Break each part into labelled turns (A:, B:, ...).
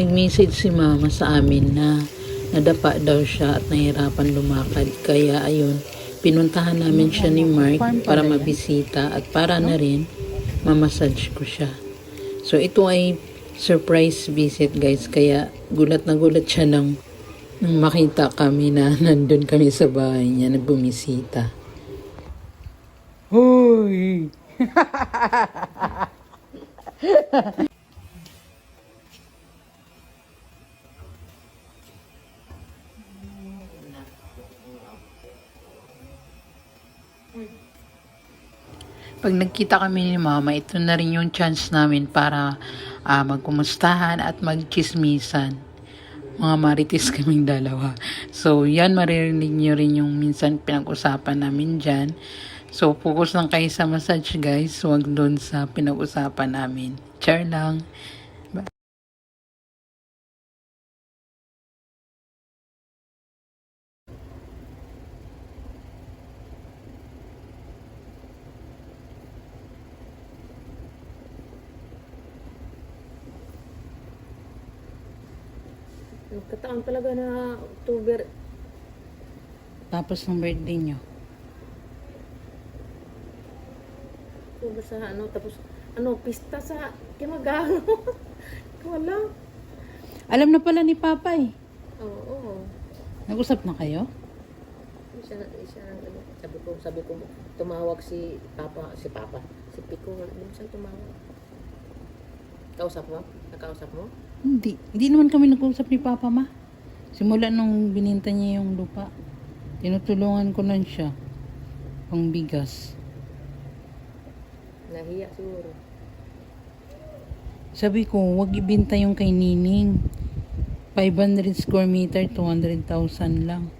A: Nag-message si mama sa amin na nadapa daw siya at nahirapan lumakad. Kaya ayun, pinuntahan namin siya ni Mark para mabisita at para na rin mamassage ko siya. So ito ay surprise visit guys. Kaya gulat na gulat siya nang, nang makita kami na nandun kami sa bahay niya nagbumisita. Hoy! Pag nagkita kami ni mama, ito na rin yung chance namin para ah, magkumustahan at magchismisan. Mga marites kaming dalawa. So, yan maririnig nyo rin yung minsan pinag-usapan namin dyan. So, focus lang kayo sa massage guys. Huwag doon sa pinag-usapan namin. Char lang.
B: Nagkataon talaga na October.
A: Tapos ng birthday nyo.
B: October sa ano. Tapos, ano, pista sa Kimagano. Wala.
A: Alam na pala ni Papa eh.
B: Oo, oo.
A: Nag-usap na kayo?
B: Isa, isa, ano, sabi ko, sabi ko, tumawag si Papa, si Papa, si Pico, minsan tumawag. Kausap mo? Nakausap mo?
A: Hindi. Hindi naman kami nag-usap ni Papa ma. Simula nung bininta niya yung lupa. Tinutulungan ko lang siya. Pang bigas.
B: Nahiya siguro.
A: Sabi ko, wag ibinta yung kay Nining. 500 square meter, 200,000 lang.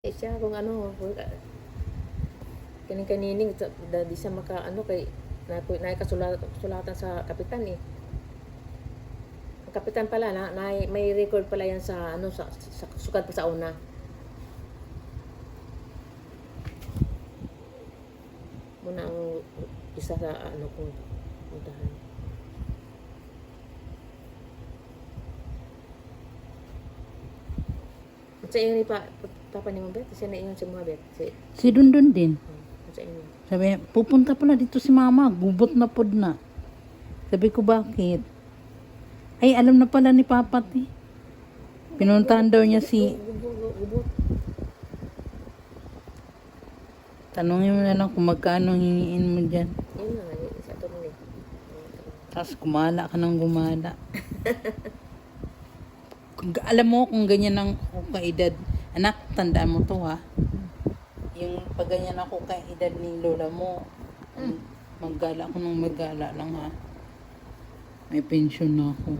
B: Eh siya kung ano, kaning kanining da di siya maka ano kay na na kasulatan sa kapitan eh. Ang kapitan pala na, na may record pala yan sa ano sa, sa sukat pa sa una. Muna ang isa sa ano kung puntahan. Sa inyo ni pa, papa ni mo bet, siya na ingon si mga bet. Si,
A: Si Dundun din.
B: hmm, sa inyo.
A: Sabi, pupunta pala dito si mama. Gubot na pod na. Sabi ko, bakit? Ay, alam na pala ni Papa eh. Pinuntahan daw niya si...
B: Gubot.
A: Tanungin mo na lang kung magkano hingiin mo dyan.
B: Yun na, sa to ni.
A: Tapos gumala ka ng gumala. kung, alam mo kung ganyan ang ako kaedad. Anak, tandaan mo to ha. Yung pag ganyan ako kaedad ni lola mo, maggala ako ng maggala lang ha. May pension na ako.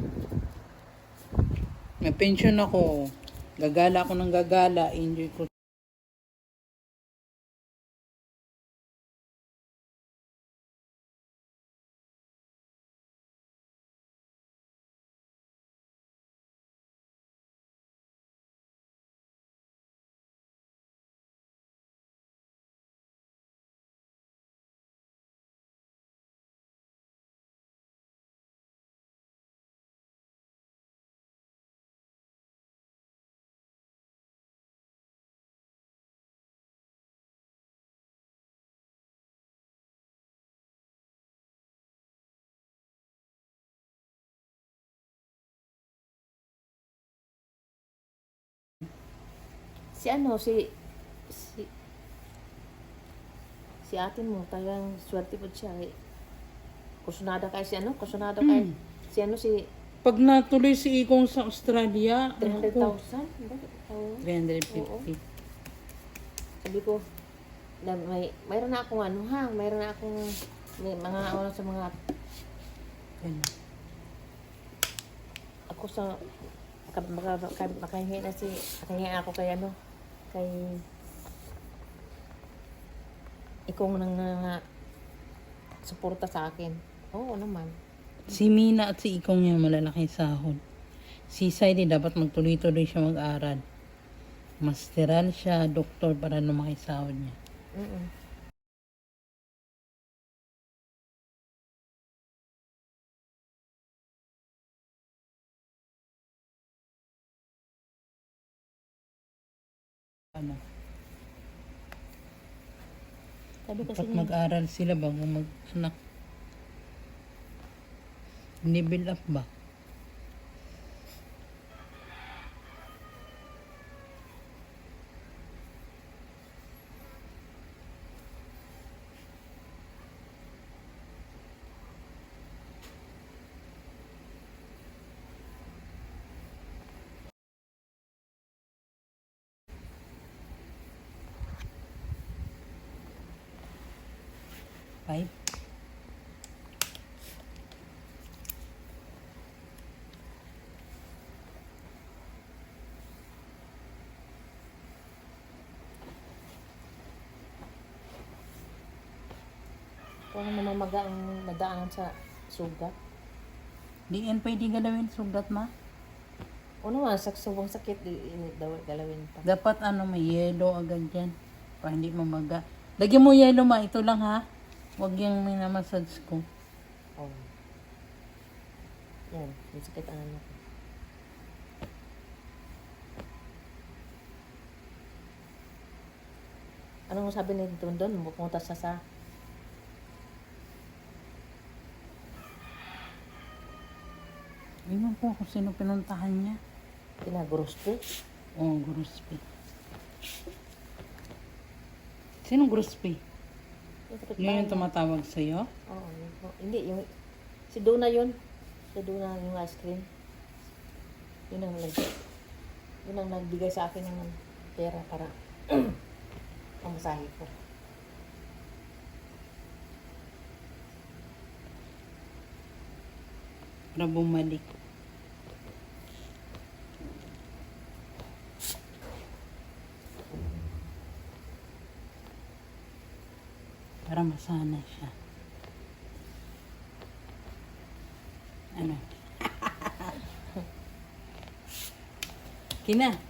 A: May pension ako. Gagala ako ng gagala. Enjoy ko
B: Si ano, si si si ate mo talagang swerte po siya eh. Kusunada kay si ano? Kusunada kay
A: Hmm.
B: si ano si
A: Pag natuloy si Ikong sa Australia,
B: 300,000? Oo.
A: 350.
B: Sabi ko, na may, mayroon na akong ano ha, mayroon na akong may mga ano sa mga
A: Ganun.
B: ako sa maka, maka, maka, makahingi na si makahingi ako kay ano kay ikong nang nga suporta sa akin. Oo naman.
A: Si Mina at si Ikong yung malalaking sahod. Si Saidi dapat magtuloy-tuloy siya mag-aral. Masteral siya, doktor para lumaki sahod niya.
B: Mm
A: Ano?
B: Sabi kasi
A: Dapat mag-aral sila bago mag-anak. Level up ba? Five?
B: kung namamaga ang nadaanan sa sugat.
A: Di yan pwede galawin sugat ma.
B: O naman, sa subang sakit, di, di, daw galawin pa.
A: Dapat ano may yelo agad dyan. Para hindi mamaga. Lagyan mo yelo ma. Ito lang ha. Huwag yung minamassage ko.
B: Oh. Yan, yung sakit ang anak ko. Anong sabi ni Dondon? Pupunta sa sa...
A: Ewan ko kung sino pinuntahan niya.
B: Pinaguruspe.
A: Oo, oh, Grospe. Sinong Grospe?
B: Yung
A: Yun yung
B: pa-
A: tumatawag sa'yo?
B: Oo, yun po. hindi, yung... Si Duna yun. Si Duna yung ice cream. Yun ang nag... Yun ang nagbigay sa akin ng pera para pamasahe ko.
A: Para bumalik. Para masanay siya. Ano? Kina.